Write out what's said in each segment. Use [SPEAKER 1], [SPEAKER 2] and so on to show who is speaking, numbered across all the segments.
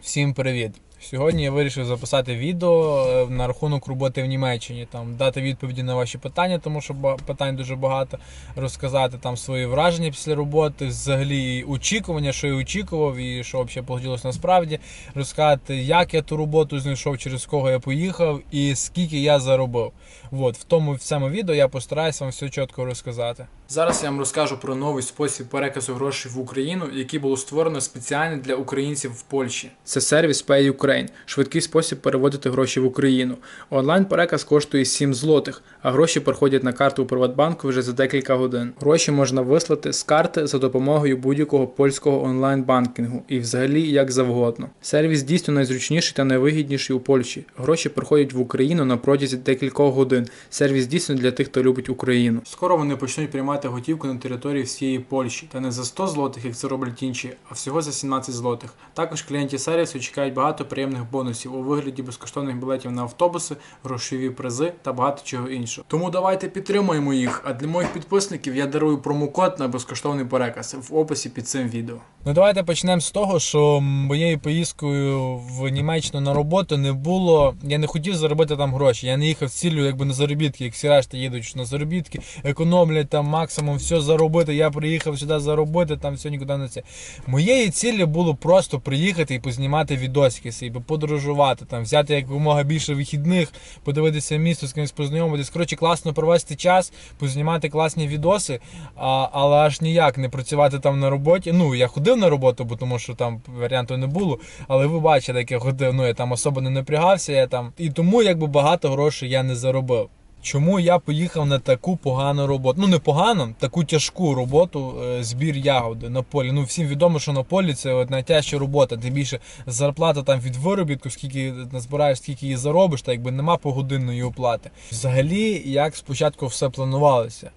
[SPEAKER 1] Всім привіт! Сьогодні я вирішив записати відео е, на рахунок роботи в Німеччині, там дати відповіді на ваші питання, тому що питань дуже багато. Розказати там свої враження після роботи, взагалі очікування, що я очікував і що взагалі вийшло насправді. Розказати, як я ту роботу знайшов, через кого я поїхав і скільки я заробив. От в тому в цьому відео я постараюсь вам все чітко розказати. Зараз я вам розкажу про новий спосіб переказу грошей в Україну, який було створено спеціально для українців в Польщі. Це сервіс Pay Ukraine, швидкий спосіб переводити гроші в Україну. Онлайн переказ коштує 7 злотих, а гроші приходять на карту у Приватбанку вже за декілька годин. Гроші можна вислати з карти за допомогою будь-якого польського онлайн-банкінгу і взагалі як завгодно. Сервіс дійсно найзручніший та найвигідніший у Польщі. Гроші приходять в Україну на протязі декількох годин. Сервіс дійсно для тих, хто любить Україну. Скоро вони почнуть приймати готівку на території всієї Польщі, та не за 100 злотих, як це роблять інші, а всього за 17 злотих. Також клієнтів сервісу чекають багато приємних бонусів у вигляді безкоштовних білетів на автобуси, грошові призи та багато чого іншого. Тому давайте підтримуємо їх. А для моїх підписників я дарую промокод на безкоштовний переказ в описі під цим відео. Ну давайте почнемо з того, що моєю поїздкою в Німеччину на роботу не було. Я не хотів заробити там гроші. Я не їхав з ціллю якби на заробітки, як всі решта їдуть на заробітки, економлять там максимум все заробити. Я приїхав сюди заробити, там все нікуди не це. Моєю ціллю було просто приїхати і познімати відосики собі, подорожувати, там, взяти якомога більше вихідних, подивитися місто, з кимось познайомитись. Коротше, класно провести час, познімати класні відоси, а, але аж ніяк не працювати там на роботі. Ну, я ходив на роботу, бо тому що там варіанту не було. Але ви бачите, як я ходив, ну я там особо не напрягався, я там. І тому якби багато грошей я не заробив. Чому я поїхав на таку погану роботу? Ну не погану, таку тяжку роботу, е, збір ягоди на полі. Ну всім відомо, що на полі це найтяжча робота. Тим більше зарплата там від виробітку, скільки назбираєш, скільки її заробиш, та якби нема погодинної оплати. Взагалі, як спочатку все планувалося.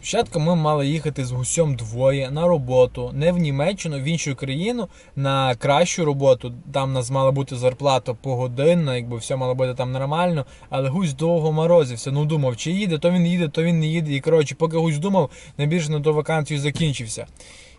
[SPEAKER 1] Спочатку ми мали їхати з гусьом двоє на роботу, не в Німеччину, в іншу країну на кращу роботу. Там нас мала бути зарплата погодинна, якби все мало бути там нормально. Але гусь довго морозився. Ну думав, чи їде, то він їде, то він не їде. І коротше, поки гусь думав, найбільше на ту вакансію закінчився.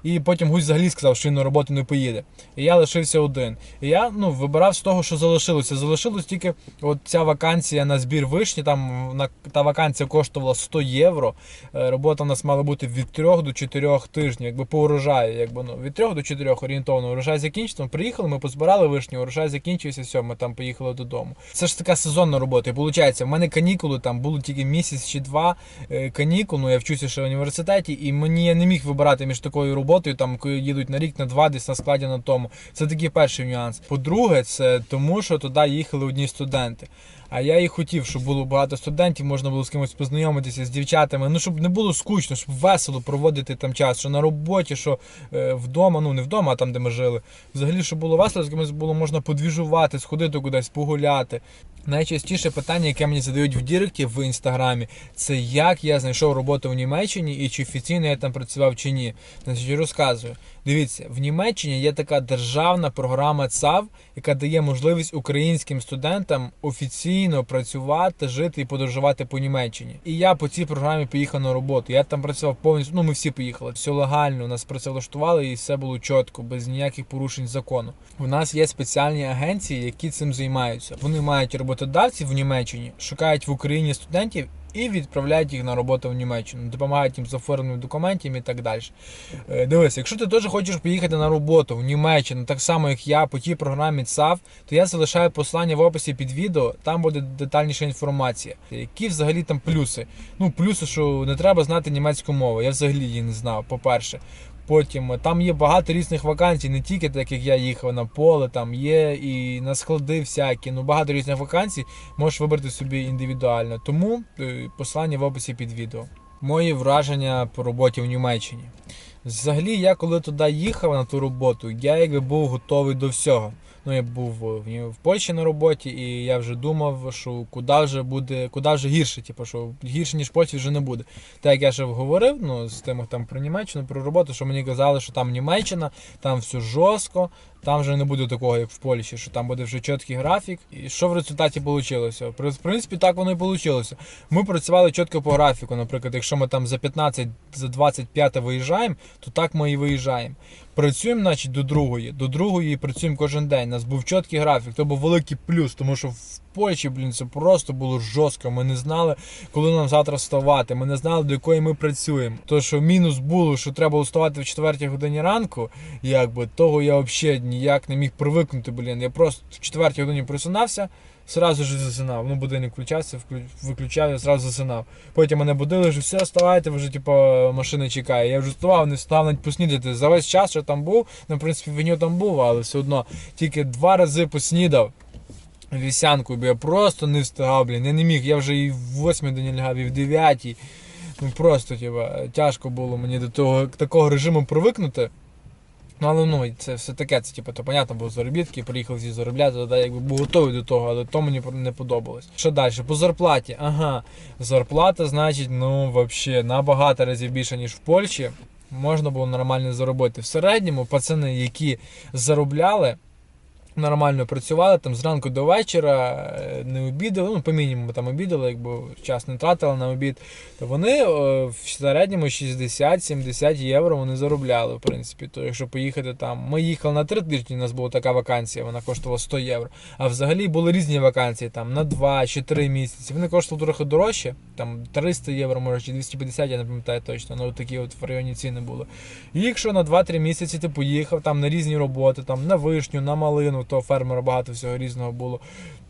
[SPEAKER 1] І потім гусь взагалі сказав, що він на роботу не поїде. І я лишився один. І я ну, вибирав з того, що залишилося. Залишилось тільки от ця вакансія на збір вишні. Там на, та вакансія коштувала 100 євро. Е, Робота у нас мала бути від 3 до 4 тижнів, якби по урожаю. Якби, ну, від 3 до 4 орієнтовно. Урожай закінчився. Ми приїхали, ми позбирали вишні, урожай закінчився, все, ми там поїхали додому. Це ж така сезонна робота. І виходить, в мене канікули там було тільки місяць чи два е, канікул. Ну я вчуся ще в університеті, і мені я не міг вибирати між такою роботою, там коли їдуть на рік, на два, десь на складі на тому. Це такий перший нюанс. По-друге, це тому, що туди їхали одні студенти. А я і хотів, щоб було багато студентів, можна було з кимось познайомитися з дівчатами. Ну щоб не було скучно, щоб весело проводити там час, що на роботі, що е, вдома, ну не вдома, а там, де ми жили. Взагалі, щоб було весело, з кимось було можна подвіжувати, сходити кудись, погуляти. Найчастіше питання, яке мені задають в Діректі в інстаграмі, це як я знайшов роботу в Німеччині і чи офіційно я там працював чи ні. Значить, розказую. Дивіться, в Німеччині є така державна програма ЦАВ, яка дає можливість українським студентам офіційно працювати, жити і подорожувати по Німеччині. І я по цій програмі поїхав на роботу. Я там працював повністю. Ну, ми всі поїхали. Все легально, нас працевлаштували і все було чітко, без ніяких порушень закону. У нас є спеціальні агенції, які цим займаються. Вони мають роботодавців в Німеччині, шукають в Україні студентів. І відправляють їх на роботу в Німеччину, допомагають їм з оформленням документів і так далі. Е, Дивись, якщо ти теж хочеш поїхати на роботу в Німеччину, так само як я по тій програмі ЦАВ, то я залишаю посилання в описі під відео, там буде детальніша інформація. Які взагалі там плюси? Ну, плюси, що не треба знати німецьку мову. Я взагалі її не знав, по-перше. Потім там є багато різних вакансій, не тільки так як я їхав на поле, там є і на склади всякі. Ну багато різних вакансій можеш вибрати собі індивідуально. Тому е, посилання в описі під відео. Мої враження по роботі в Німеччині. Взагалі, я коли туди їхав на ту роботу, я якби був готовий до всього. Ну, я був в, Польщі на роботі, і я вже думав, що куди вже буде, куди вже гірше, типу, що гірше, ніж Польщі вже не буде. Так як я ще говорив, ну, з тим там про Німеччину, про роботу, що мені казали, що там Німеччина, там все жорстко, там вже не буде такого, як в Польщі, що там буде вже чіткий графік. І що в результаті вийшло? В принципі, так воно і вийшло. Ми працювали чітко по графіку. Наприклад, якщо ми там за 15, за 25 виїжджаємо, то так ми і виїжджаємо. Працюємо, значить, до другої. До другої працюємо кожен день. У нас був чіткий графік, то був великий плюс, тому що в Польщі, блін, це просто було жорстко. Ми не знали, коли нам завтра вставати. Ми не знали, до якої ми працюємо. То, що мінус було, що треба вставати в 4 годині ранку, якби того я взагалі ніяк не міг привикнути, блін. Я просто в 4 годині просинався. Сразу ж засинав. Ну, будильник включався, виключав, я сразу засинав. Потім мене будили, що все, вставайте, вже типу, машина чекає. Я вже вставав, не встав навіть поснідати. За весь час, що там був, ну, в принципі, віню там був, але все одно тільки два рази поснідав. Вівсянку, бо я просто не встигав, блін. Я не міг, я вже і в 8 годині лягав, і в 9. Ну просто, типа, тяжко було мені до того такого режиму привикнути. Ну, але ну, це все таке, це типу, то понятно, бо заробітки, приїхав зі заробляти, да, якби був готовий до того, але то мені не подобалось. Що далі? По зарплаті. Ага, зарплата, значить, ну, взагалі, набагато разів більше, ніж в Польщі. Можна було нормально заробити. В середньому пацани, які заробляли, нормально працювали там зранку до вечора, е, не обідали, ну, по мінімуму там обідали, якби час не тратили на обід, то вони е, в середньому 60-70 євро вони заробляли, в принципі. То якщо поїхати там, ми їхали на три тижні, у нас була така вакансія, вона коштувала 100 євро. А взагалі були різні вакансії там на 2 чи 3 місяці. Вони коштували трохи дорожче, там 300 євро, може, чи 250, я не пам'ятаю точно, ну такі от в районі ціни були. І якщо на 2-3 місяці ти поїхав там на різні роботи, там на вишню, на малину, то фермера багато всього різного було.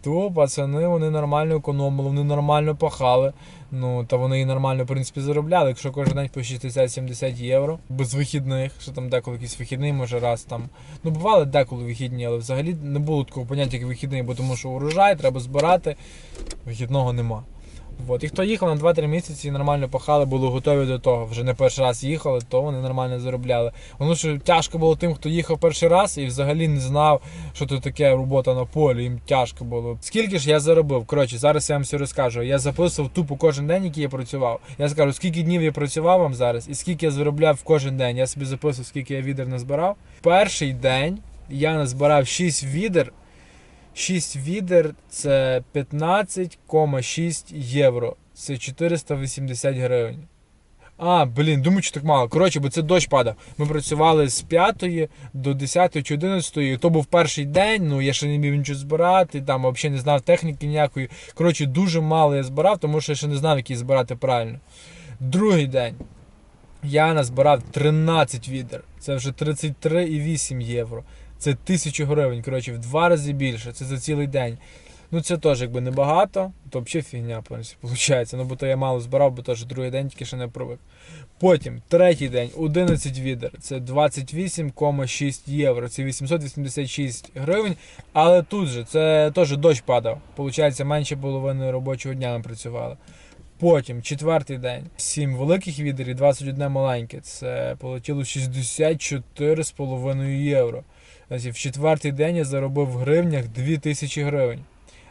[SPEAKER 1] То пацани вони нормально економили, вони нормально пахали. Ну та вони і нормально в принципі заробляли. Якщо кожен день по 60-70 євро без вихідних, що там деколи якийсь вихідний, може раз там. Ну бували деколи вихідні, але взагалі не було такого поняття, як вихідний, бо тому що урожай треба збирати, вихідного нема. От. І хто їхав на 2-3 місяці нормально пахали, були готові до того. Вже не перший раз їхали, то вони нормально заробляли. Воно що тяжко було тим, хто їхав перший раз і взагалі не знав, що це таке робота на полі. Їм тяжко було. Скільки ж я заробив? Коротше, зараз я вам все розкажу. Я записував тупо кожен день, який я працював. Я скажу, скільки днів я працював вам зараз і скільки я заробляв кожен день. Я собі записував, скільки я відер назбирав. Перший день я назбирав 6 відер. 6 відер це 15,6 євро. Це 480 гривень. А, блін, думаю, що так мало. Коротше, бо це дощ падав. Ми працювали з 5 до 10 чи 11. То був перший день, ну я ще не міг нічого збирати, там взагалі не знав техніки ніякої. Коротше, дуже мало я збирав, тому що я ще не знав, який збирати правильно. Другий день. Я назбирав 13 відер. Це вже 33,8 євро. Це 1000 гривень, коротше, в два рази більше. Це за цілий день. Ну це теж якби небагато, то взагалі фігня, виходить. Ну бо то я мало збирав, бо теж другий день тільки ще не привик. Потім третій день 11 відер. Це 28,6 євро. Це 886 гривень. Але тут же це теж дощ падав. Получається, менше половини робочого дня ми працювали. Потім четвертий день, 7 великих відер і 21 маленьке. Це полетіло 64,5 євро. В четвертий день я заробив в гривнях 2000 гривень.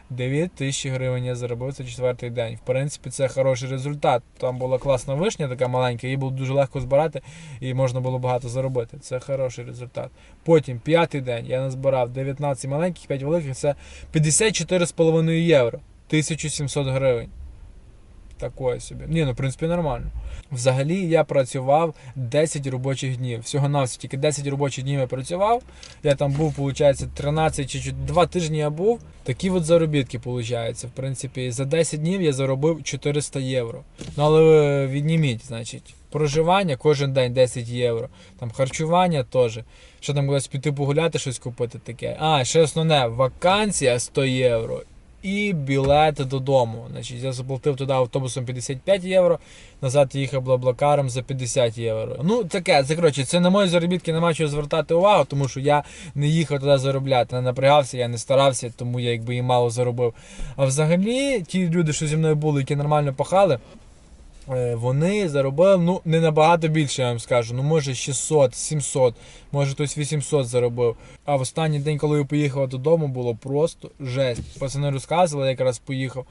[SPEAKER 1] 9 тисяч гривень я заробив це четвертий день. В принципі, це хороший результат. Там була класна вишня, така маленька, її було дуже легко збирати і можна було багато заробити. Це хороший результат. Потім п'ятий день я назбирав 19 маленьких, 5 великих, це 54,5 євро. 1700 гривень. Такое собі. Ні, ну в принципі нормально. Взагалі я працював 10 робочих днів. Всього на тільки 10 робочих днів я працював. Я там був, виходить, 13 чи 2 тижні я був. Такі от заробітки, виходить. В принципі, за 10 днів я заробив 400 євро. Ну але відніміть, значить. Проживання кожен день 10 євро. Там харчування теж. Що там кудись піти погуляти, щось купити таке. А, ще основне, вакансія 100 євро і білет додому. Значить, Я заплатив туди автобусом 55 євро, назад їхав блаблакаром за 50 євро. Ну, таке, це коротше, це на мої заробітки нема чого звертати увагу, тому що я не їхав туди заробляти, не напрягався, я не старався, тому я якби і мало заробив. А взагалі, ті люди, що зі мною були, які нормально пахали. Е, Вони заробили ну не набагато більше, я вам скажу. Ну може 600, 700, може хтось 800 заробив. А в останній день, коли я поїхав додому, було просто жесть. Пацани розказували, якраз поїхав.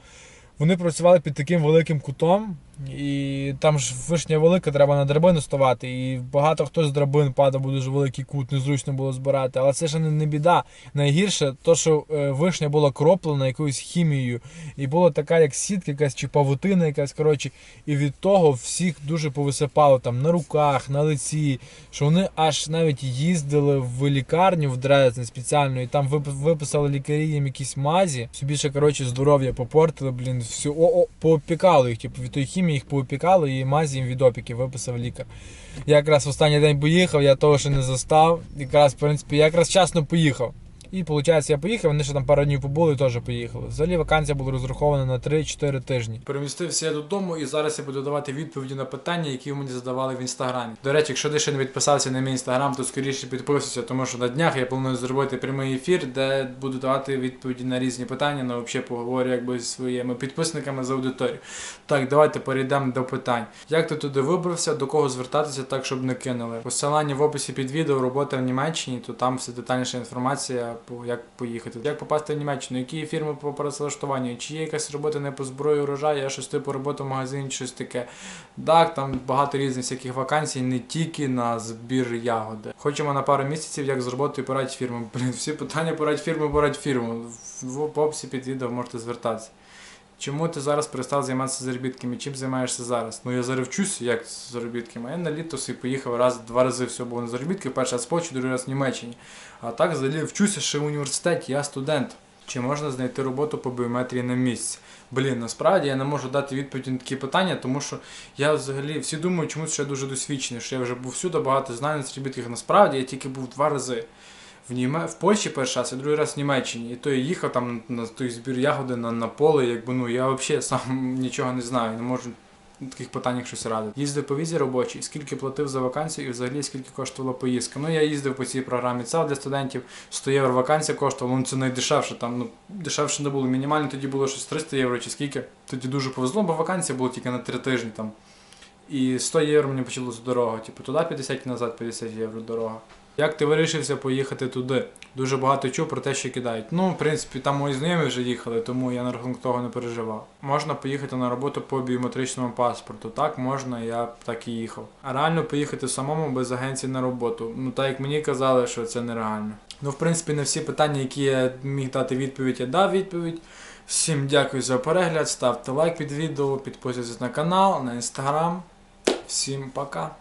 [SPEAKER 1] Вони працювали під таким великим кутом. І там ж вишня велика, треба на драбину ставати. І багато хто з драбин падав, бо дуже великий кут, незручно було збирати. Але це ж не, біда. Найгірше, то, що е, вишня була кроплена якоюсь хімією, і була така, як сітка, якась чи павутина, якась коротше. І від того всіх дуже повисипало там на руках, на лиці, що вони аж навіть їздили в лікарню в Дрезден спеціально, і там виписали лікарі їм якісь мазі. Собі ще коротше здоров'я попортили, блін, всю о, їх, типу від тої хімії їх поупікали і мазі їм від опіки виписав лікар. Я якраз в останній день поїхав, я того ще не застав. Якраз, в принципі, я якраз вчасно поїхав. І виходить, я поїхав, вони ще там пару днів побули теж поїхали. Взагалі вакансія була розрахована на 3-4 тижні. Перемістився я додому і зараз я буду давати відповіді на питання, які мені задавали в інстаграмі. До речі, якщо ти ще не підписався на мій інстаграм, то скоріше підписуйся, тому що на днях я планую зробити прямий ефір, де буду давати відповіді на різні питання, ну взагалі поговорю якби зі своїми підписниками з аудиторією. Так, давайте перейдемо до питань. Як ти туди вибрався, до кого звертатися так, щоб не кинули? Посилання в описі під відео робота в Німеччині, то там все детальніша інформація, як поїхати. Як попасти в Німеччину, які фірми по працевлаштуванню, чи є якась робота не по зброї урожаю, я щось типу робота в магазині, щось таке. Так, там багато різних всяких вакансій, не тільки на збір ягоди. Хочемо на пару місяців, як з роботою порадь фірму. Блін, всі питання порадь фірму, порадь фірму. В описі під відео можете звертатися. Чому ти зараз перестав займатися заробітками? Чим займаєшся зараз? Ну я зараз як з заробітками. Я на літо собі поїхав раз, два рази всього був на заробітки, перший раз в Польщі, другий раз в Німеччині. А так взагалі вчуся ще в університеті, я студент. Чи можна знайти роботу по біометрії на місці? Блін, насправді я не можу дати відповідь на такі питання, тому що я взагалі всі думають, чомусь я дуже досвідчений, що я вже був всюди багато знаю на заробітках. Насправді я тільки був два рази. В, Німе... в Польщі перший раз, а другий раз в Німеччині. І то я їхав там на той збір ягоди на, на поле, якби ну я взагалі сам нічого не знаю, не можу в таких питаннях щось радити. Їздив по візі робочій, скільки платив за вакансію і взагалі скільки коштувала поїздка. Ну я їздив по цій програмі ЦАВ для студентів, 100 євро вакансія коштувала, ну це найдешевше, там ну дешевше не було. Мінімально тоді було щось 300 євро чи скільки. Тоді дуже повезло, бо вакансія була тільки на 3 тижні там. І 100 євро мені почалося дорога. Типу туди 50 і назад 50 євро дорога. Як ти вирішився поїхати туди? Дуже багато чув про те, що кидають. Ну, в принципі, там мої знайомі вже їхали, тому я на рахунок того не переживав. Можна поїхати на роботу по біометричному паспорту. Так, можна, я так і їхав. А реально поїхати самому без агенції на роботу. Ну так як мені казали, що це нереально. Ну, в принципі, на всі питання, які я міг дати відповідь, я дав відповідь. Всім дякую за перегляд, ставте лайк під відео, підписуйтесь на канал, на інстаграм. Всім пока.